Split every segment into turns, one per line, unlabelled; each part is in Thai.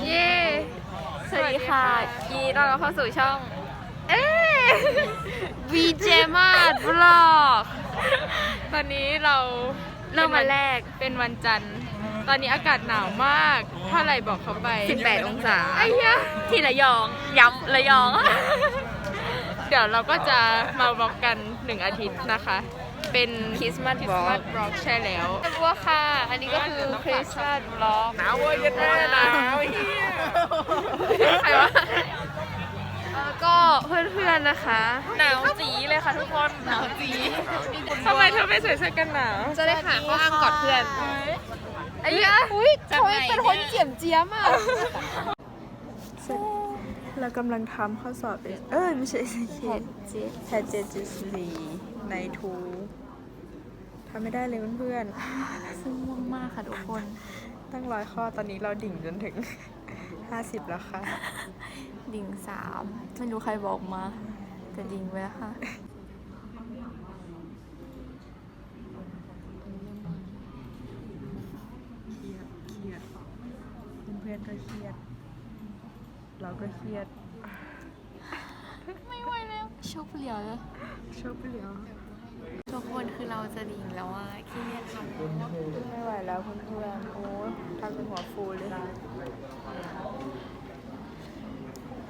เย้สวัสดีค่ะยินดีต้อนรับเข้าสู่ช่อง เอ๊วีเจมาดบล็อก
ตอนนี้เรา
เริ่มวันแรก
เป็นวันจันทร์ ตอนนี้อากาศหนาวมากเท่าไหร่บอกเขาไป
18 องศา
ไอ้ยะ
ที่ระยองย้ำระยอง
เดี๋ยวเราก็จะมาบล็อกกันหนึ่งอาทิตย์นะคะ เป็น
คริสต์มาส
คริ
บ
ส
ล็
ต์
อ
มากสบล็อกใช่แล้ว
บัวค่ะ อันนี้ก็คือคริสต์มาสบล็อก
หนาวเว้ยแน่หนาวเฮียใครวะ
แล้วก็เพื่อนๆนะคะ
หนาวจีเลยค่ะทุกคนหนาวจีทำไมเธอไม่ใส่เสื้อกันหนาว
จะได้หาข้ออ้างกอดเพื่อน
ไอ้ยะ
อุ้ยโอยเป็นคนเจียมเจียมอะ
เรากำลังทำข้อสอบเองเอ้ย ไม่ใช่สิเขตแพทเจจิสลีในทู ทำไม่ได้เลยเพื่อน
ซึ่งง่วงมากค่ะทุกคน
ๆตั้งร้อยข้อตอนนี้เราดิ่งจนถึง 50 แล้วค่ะ
ดิ่งสามไม่รู้ใครบอกมา แต่ดิ่งไปแล้วค่ะ
เครียดเครียดเพื่อนๆก็เครียด เราก็เครียด
ไม่ไหวแล้วโชคเหลียวเลย
โชคเหลียว
ทุกคนคือเราจะดิ่งแล้วว่าขี้เกียจทำ
ไม่ไหวแล้วเพื่อนๆโอ้ทำเป็นหัวฟูเลย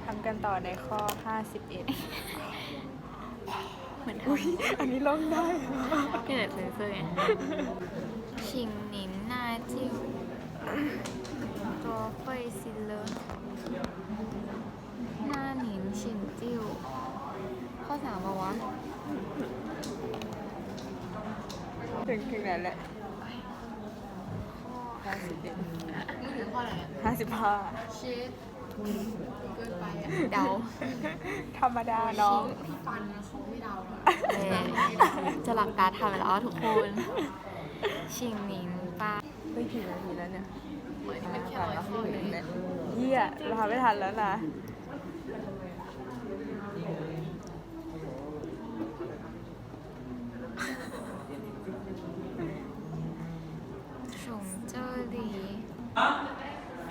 ทำกันต่อในข้อ 51
เหมือนท
อุ้ยอันนี้ร้องได้ำ
พี่เด็ดเซนเซอร์ไงชิงหนินหน้าจิ้วตัวเฟยซินเลอร์หน้าหนินชิงจิ้ว ข้อสามปะวะ
ถึงถึงไหนแหละห้าสิบเอ็ดห้าสิบห้า
เดา
ธรรมดาน้อง
เอ่อจะหลักการทำไปแล้วอะทุกคน ชิงหนินป้า
ไม่ถึงนาทีแล้วเนี่ยผ่านมาข้อหนึ่งแล้วเยี่ยเราทำไม่ทันแล้วนะ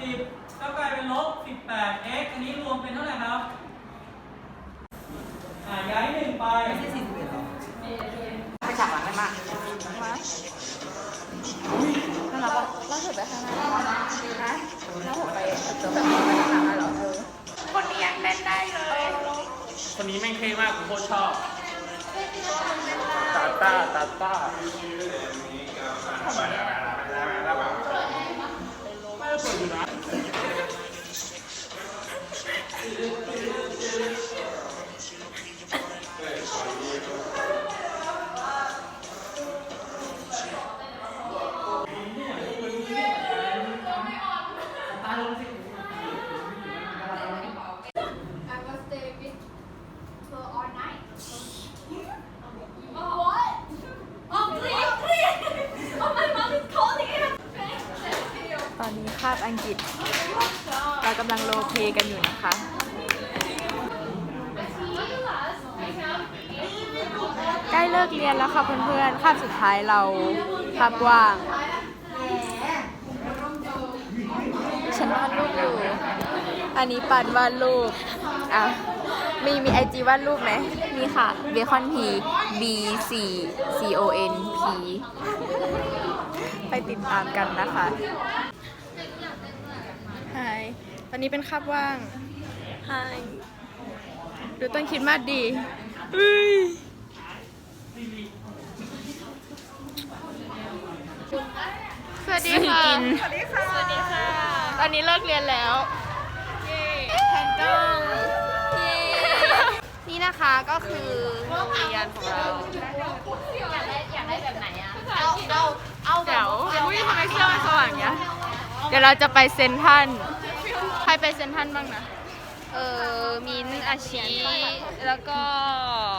10ก็กลายเป็นลบ 18x อันนี้รวมเป็นเท่าไหร่ครับอ่าย้ายหนึ่งไป ไม่ใช่สี่สิบเอ็ดหรอไปฉากหลังได้มากน่า
รักว่เราถือไปข้างหน้าไหนะแล้วผมไปเอาตัวแบบนี้ไปข้าได้หร
อเออคนนี้ยั
งเล่นได้เลย
คนนี้แม่งเท่มากผมโคตรชอบตาต้าตาต้า
ทำไม Thank you. อังกฤษ เรากำลังโลเพกันอยู่นะคะใกล้เลิกเรียนแล้วค่ะเพื่อนๆคาบสุดท้ายเราคาบว่างฉันวาดรูปอยู่ อันนี้ปันวาดรูปอะมีมีไอจีวาดรูปไหม
นี่ค่ะ เบคอนพี B C C O N P
ไปติดตามกันนะคะ ไฮตอนนี้เป็นคาบว่างไฮดูต้นคริดมาสดีเฮ้ย
สวัสดีค่ะ
สวัสดีค่ะ สวัสดีค่ะ
ตอนนี้เลิกเรียนแล้ว
แพนกล้องนี่นะคะก็คือโรงเรียนของเราอยากได้อยากได้แบบไหนอะเอาเอาเอาแบ
เดี๋
บ
ยวอุ้ยทำไมเครื่องมันสว่างเงี้ยเดี๋ยวเราจะไปเซนทรันใครไปเซนทรันบ้างนะ
เออมินอาชีแล้วก็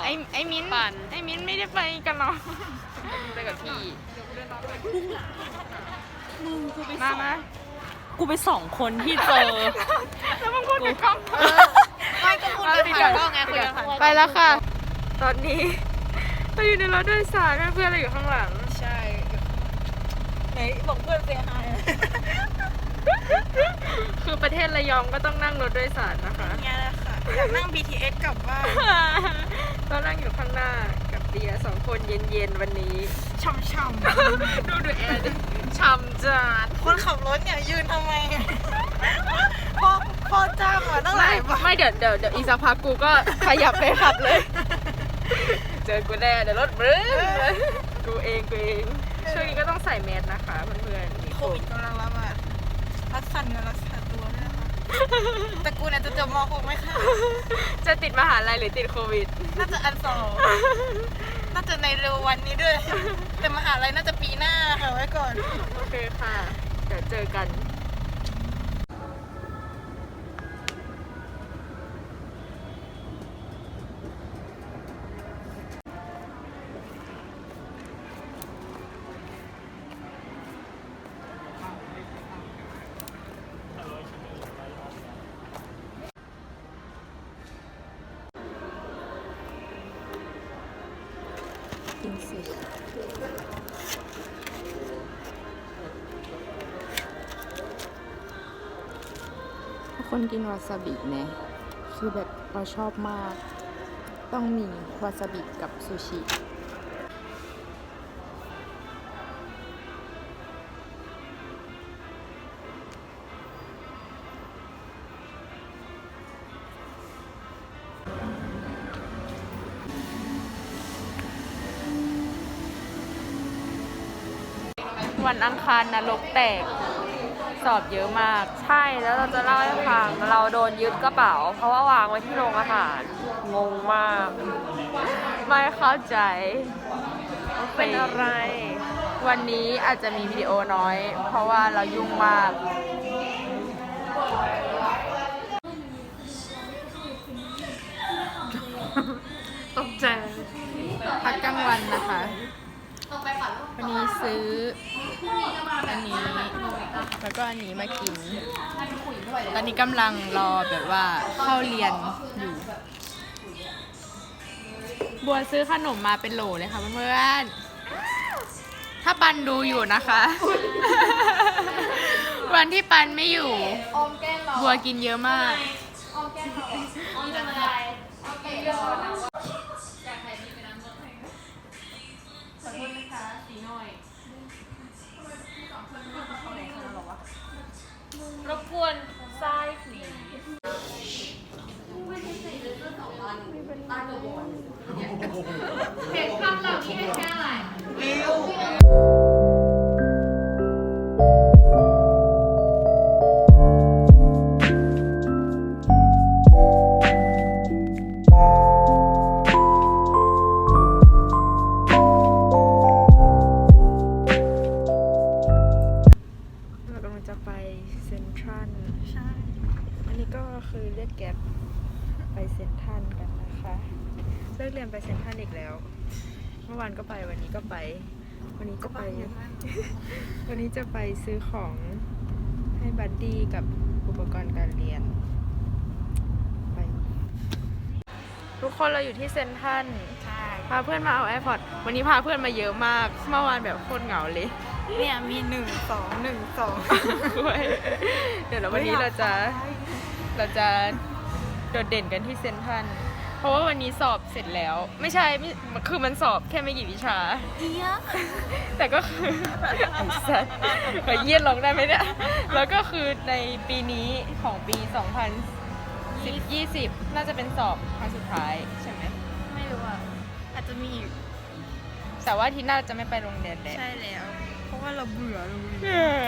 ไอ้ไอ้มิ้นปั่น ไอ้มิ้นไม่ได้ไปกันหรอไปกับพี่มามา
กูไปสองคนที่เจอ
แล้วมึงพูดกับกล้อง
ไม่ก็พูดกันผ่านกล้องไงคุยกันผ่าน
ไปแล้วค่ะ ตอนนี้เราอยู่ในรถโดยสารเพื่อนเราอยู่ข้างหลัง
ใช่ ไหนบอกเพื่อนเสียหาย
คือ
ประเทศระยองก็ต้องนั่งรถโดยสารนะคะ
เนี่ยแหละค่ะอยากนั่ง BTS กลับบ้าน
ก็นั่งอยู่ข้างหน้ากับเดียสองคนเย็นๆวันนี้
ช่ำ
ดูดูแอร์ดิช่ำจัด
ๆคนขับรถเนี่ยยืนทำไมอะพ่อพ่อจ้างมาตั้งห
ไม่
ลายบาท
ไม่เดี๋ยวเดี๋ยวเดี๋ยวอีกสักพักกูก็ขยับไปขับเลย เจอกูแน่เดี๋ยวรถบรึ้งกูเองกูเอง ช่วงนี้ก็ต้องใส่แมสนะคะเพื่อนๆมี
โค
โค
วิ
วิ
ด
ด
กำลังระบาดรักษาเนื้อรักษาตัวด้วยนะคะแต่กูเนี่ยจะจบม .6 ไหมคะ
จะติดมหาลัยหรือติดโควิด
น่าจะอันสองน่าจะในเร็ววันนี้ด้วย แต่มหาลัยน่าจะปีหน้าค่ะไว้ก่อน
โอเคค่ะ เดี๋ยวเจอกัน
คนกินวาซาบิเนี่ยคือแบบเราชอบมาก ต้องมีวาซาบิกับซูชิ
วันอังคารนรกแตก สอบเยอะมาก
ใช่แล้วเราจะเล่าให้ฟังเราโดนยึดกระเป๋า เพราะว่าวางไว้ที่โรงอาหารงงมาก
ไม่เข้าใจ
เป็นอะไร
วันนี้อาจจะมีวิดีโอน้อย เพราะว่าเรายุ่งมาก
ตกใจ
พักกลางวันนะคะ วันนี้ซื้ออันนี้แล้วก็อันนี้มากิน ตอนนี้กำลังรอแบบว่าเข้าเรียนอยู่ บัวซื้อขนมมาเป็นโหลเลยค่ะเพื่อนๆถ้าปันดูอยู่นะคะ วันที่ปันไม่อยู่ บัวกินเยอะมาก
รบกวนทรายสี
เรา วันนี้จะไป วันนี้จะไปซื้อของให้บัดดี้กับอุปกรณ์การเรียน ไป
ทุกคนเราอยู่ที่เซนทรันพาเพื่อนมาเอา AirPods วันนี้พาเพื่อนมาเยอะมาก เมื่อวานแบบโคตรเหงาเลย
เนี่ยมีหนึ่งสองหนึ่งสอง
ด้วยเดี๋ยวเราวันนี้เราจะเราจะโดดเด่นกันที่เซนทรัน เพราะว่าวันนี้สอบเสร็จแล้ว ไม่ใช่ไม่คือมันสอบแค่ไม่กี่วิชาแต่ก็คือไอ้สัสไปเยี่ยนลองได้ไหมเนี่ย แล้วก็คือในปีนี้ของปี 2020 น่าจะเป็นสอบครั้งสุดท้ายใช่ไหม
ไม่รู้อะ อาจจะมีอีก
แต่ว่าอาที่หน้าจะไม่ไปโรงเรียนแล้ว
ใช่แล้ว เพราะว่าเราเบื่อเลย
เออ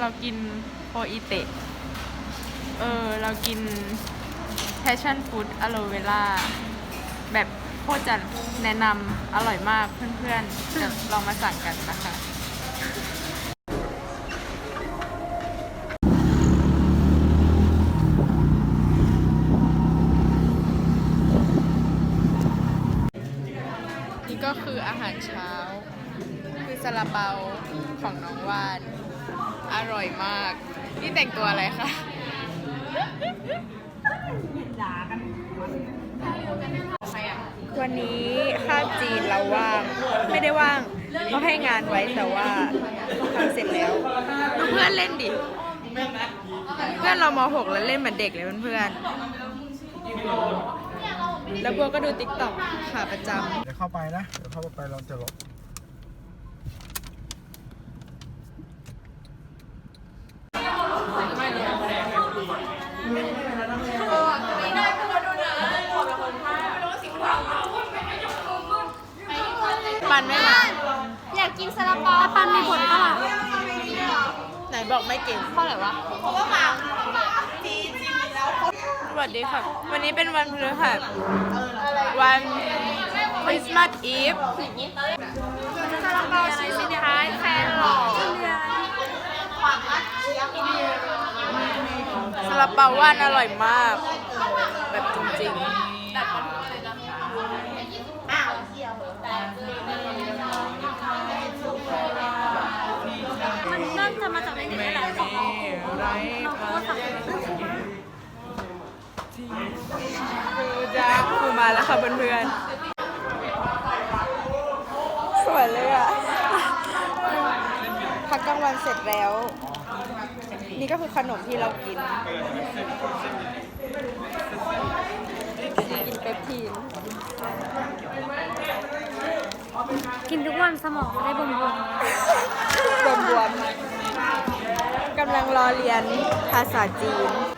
เรากินโออิเตะ เออ เรากิน passion fruit aloe vera แบบโคตรจะแนะนำอร่อยมากเพื่อนๆจะลองมาสั่งกันนะคะ นี่ก็คืออาหารเช้า คือซาลาเปา ร่อยมาก นี่แต่งตัวอะไรคะ
วันนี้คาบจีนเราว่าง ไม่ได้ว่าง
เขาให้งานไว้แต่ว่าทำเสร็จแล้วดูเพื่อนเล่นดิ เพื่อนเราม .6 แล้วเล่นเหมือนเด็กเลยเพื่อนๆแล้วบัวก็ดูติ๊กต็อกค่ะประจำ
เดี๋ยวเข้าไปนะ เดี๋ยวเข้าไปเราจะลบ
ปันไม่มา
อยากกินซาลาเปาปันไม่ผลเปล่า
ไหน บอกไม่เก่ง
เท่าไหร่วะ
สวัสดีค่ะ วันนี้เป็นวันพฤหัสวันคริสต์มาสอีฟ
ซาลาเปาชิ้นสุดท้ายแฟนหล่อ
ซาลาเปาว่านอร่อยมาก แบบจริงๆ ดูจ้าครูมาแล้วค่ะเพื่อนๆ สวยเลยอะ พักกลางวันเสร็จแล้ว นี่ก็คือขนมที่เรากิน กินเปปทีน
กินทุกวันสมองได้บวม
บวมๆกำลังรอเรียนภาษาจีนตอ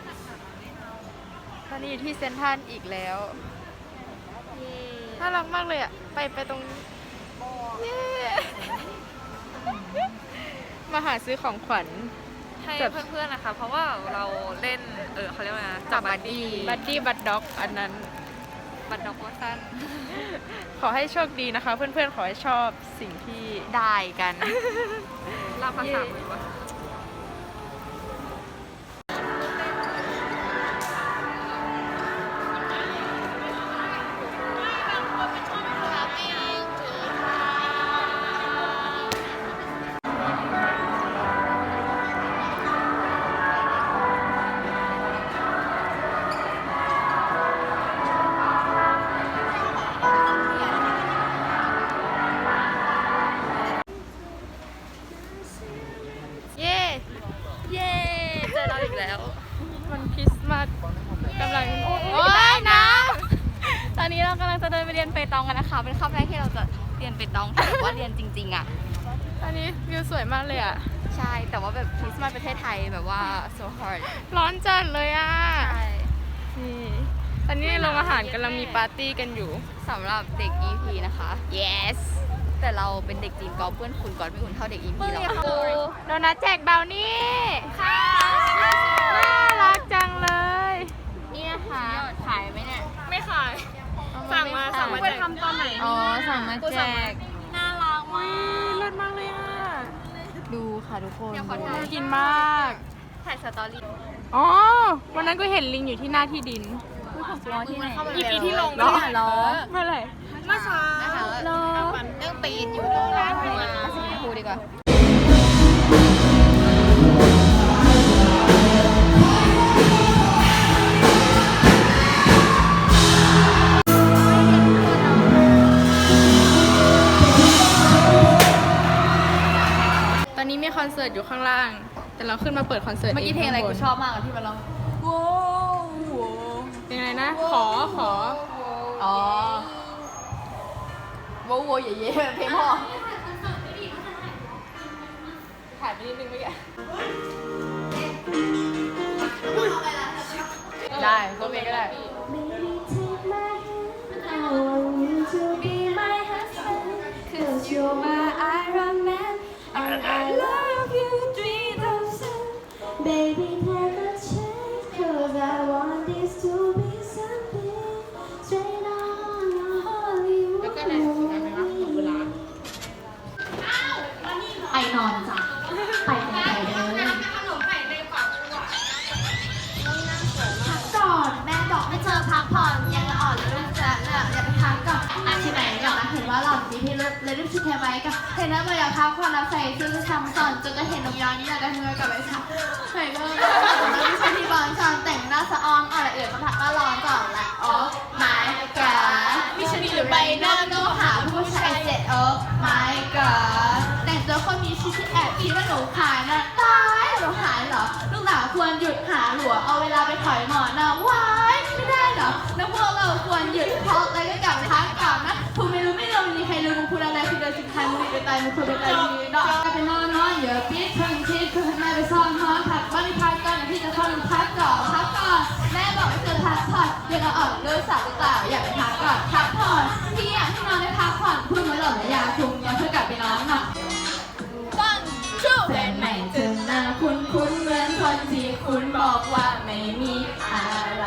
นนี้อยู่ที่เซนทรันอีกแล้วน่ารักมากเลยอะ ไปไปตรงเย้มาหาซื้อของขวัญ
ให้
แบบ
เพื่อนๆนะคะ เพราะว่าเราเล่น เออเขาเรียกว่าจับบัดดี้
บัดดี้บัดด็อกอันนั้น
บัดดอกว่าสั้น
ขอให้โชคดีนะคะ เพื่อนๆ ขอให้ชอบสิ่งที่
ได้กัน ลาภาษามือวะ
มาก
เลยอะ ใช่ แต่ว่าแบบคริสต์มาสประเทศไทยแบบว่า so hard
ร้อนจัดเลยอะ
ใช่
นี่ตอนนี้ในโรงอาหารกำลังมีปาร์ตี้กันอยู่
สำหรับเด็ก EP นะคะ yes แต่เราเป็นเด็กจีนกอล์ฟเพื่อนคุณกอล์ฟไม่อุ่นเท่าเด็ก EP หรอก
โดนัทแจกเบลนี่
ค่ะ
น่ารักจังเลย
นี่นะคะขายไหมเนี่ย
ไม่ขาย สั่งมาสั่งมาแจกทำตอนไหน
อ๋อสั่งมาแจกน่ารักมาก
เลิศมากเลยอะ
ดู ค่ะทุกคน
เดี๋ยวขอถ่ายกินมาก
ถ่ายสตอรี่
อ๋อ วันนั้นก็เห็นลิงอยู่ที่หน้าที่ดิน
ที่ไหน
อีพีที่ลง
เหรอเหรอ
เมื่อไหร่
นะคะเหรอเรื่องปีนอยู่ตรงร้านมาสีชมพูดีกว่า
สิร์ตอยู่ข้างล่าง แต่เราขึ้นมาเปิดคอนเสิร์ต
เมื่อกี้เพลงอะไรกูชอบมากอะที่มันร้อง
เพลงอะไรนะ ขอขอ
อ๋อโว้โวเย่เย่เพลงพ่อ
ถ่ายไปนิดนึงเมื่อกี้ได้ก็เพลงก็ได้
ยด้วยรู้สึกแค่ไหมกับเห็นแล้วไม่อยากพักผ่อนแล้วใส่เสื้อจะทำสอนจนจะเห็นนมยอนนี่อยากจะเมื่อกับไอ้ค่ะใส่เลิกไม่ใช่ที่บอลชอนแต่งหน้าสะออนอะไรเอื่นมาถักก็ร้อนก่อนละโอ้ my god มิชลินหรือใบหน้าก็หาผู้ชายเจ็ดโอ้ my god แต่งตัวคนมีชิชิแอบคิดว่าหนูขายนะตายหนูหายเหรอลูกหลาควรหยุดหาหลัวเอาเวลาไปถอยหมอนนะว้า ใครมึงไปตายมึงควรไปตายมึงดอกก็ไปนอนนอนอย่าปิดเพิ่งคิดคือให้แม่ไปซ่อนนอนพักบ้านพักก่อนที่จะซ่อนพักก่อนพักก่อนแม่บอกให้เธอพักผ่อนอย่าเอาออกเลิกสาวหรือเปล่าอยากไปพักก่อนพักผ่อนพี่อยากให้นอนได้พักผ่อนพูดมาหล่อนยาคุมยังเพื่อกลับไปนอนเนาะ One two แฟนใหม่เธอหน้าคุ้นคุ้นเหมือนคนที่คุณบอกว่าไม่มีอะไร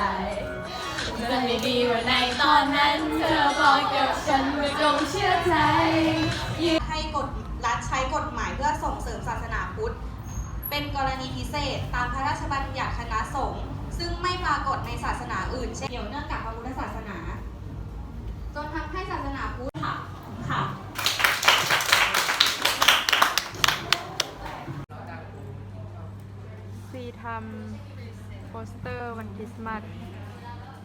จะไม่ดีว่าในตอนนั้นเธอบอกกับฉันว่าจงเชื่อใจ
ให้กฎรัฐใช้กฎหมายเพื่อส่งเสริมศาสนาพุทธ เป็นกรณีพิเศษ ตามพระราชบัญญัติคณะสงฆ์ซึ่งไม่ปรากฏในศาสนาอื่น เช่นเกี่ยวเนื่องกับพระพุทธศาสนา จนทำให้ศาสนาพุทธค่ะค่ะ
ซีทำโปสเตอร์วันคริสต์มาส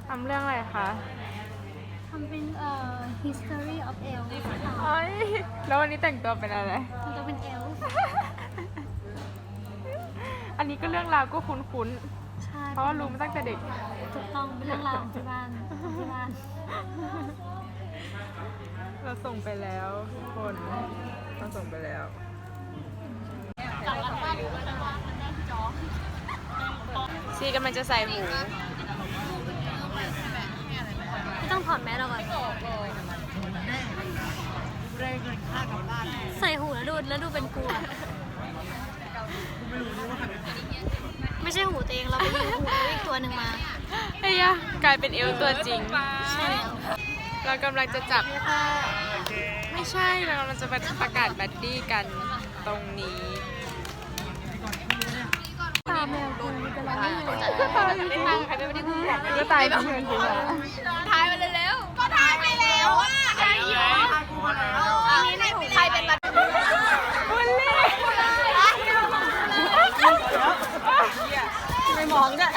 ทำเรื่องอะไรคะ
ทำเป็นเอ่อ history of elf
เอ้ยแล้ววันนี้แต่งตัวเป็นอะไร
ทำตัวเป็น elf
อันนี้ก็เรื่องราวก็คุ้น
ใช่
ๆ เพราะว่ารู้มาตั้งแต่เด็ก
ถูกต้องเป็นเรื่องราวของที่บ้านที่บ้าน
เราส่งไปแล้วทุกคน เราส่งไปแล้ว
ซีกำลังจะใส่หมู
ไม่ ต้องถอดแมสออกก่อนใส่หูแล้วดูแล้วดูเป็นกลัว ไม่ใช่หูตัวเองเราไปยิงหูอีกตัวหนึ่งมา
ไอ้ยะกลายเป็นเอลตัวจริง
ใช่แล้ว
เรากำลังจะจับ ไม่ใช่ เรากำลังจะไปประกาศบัดดี้กันตรงนี้
ตามแมวคุณกำลังไม่อยู่
ก็ตายไม่ทันใครไม่ได้พูด
ก็ตายเพื่อนทีละ
ถ่ายไปเร็วก็ถ่ายไปแล้วอะ ใครอยู่อันนี้ในหูใครเป็นบัด
บุลลี่
ไม่มองด้วย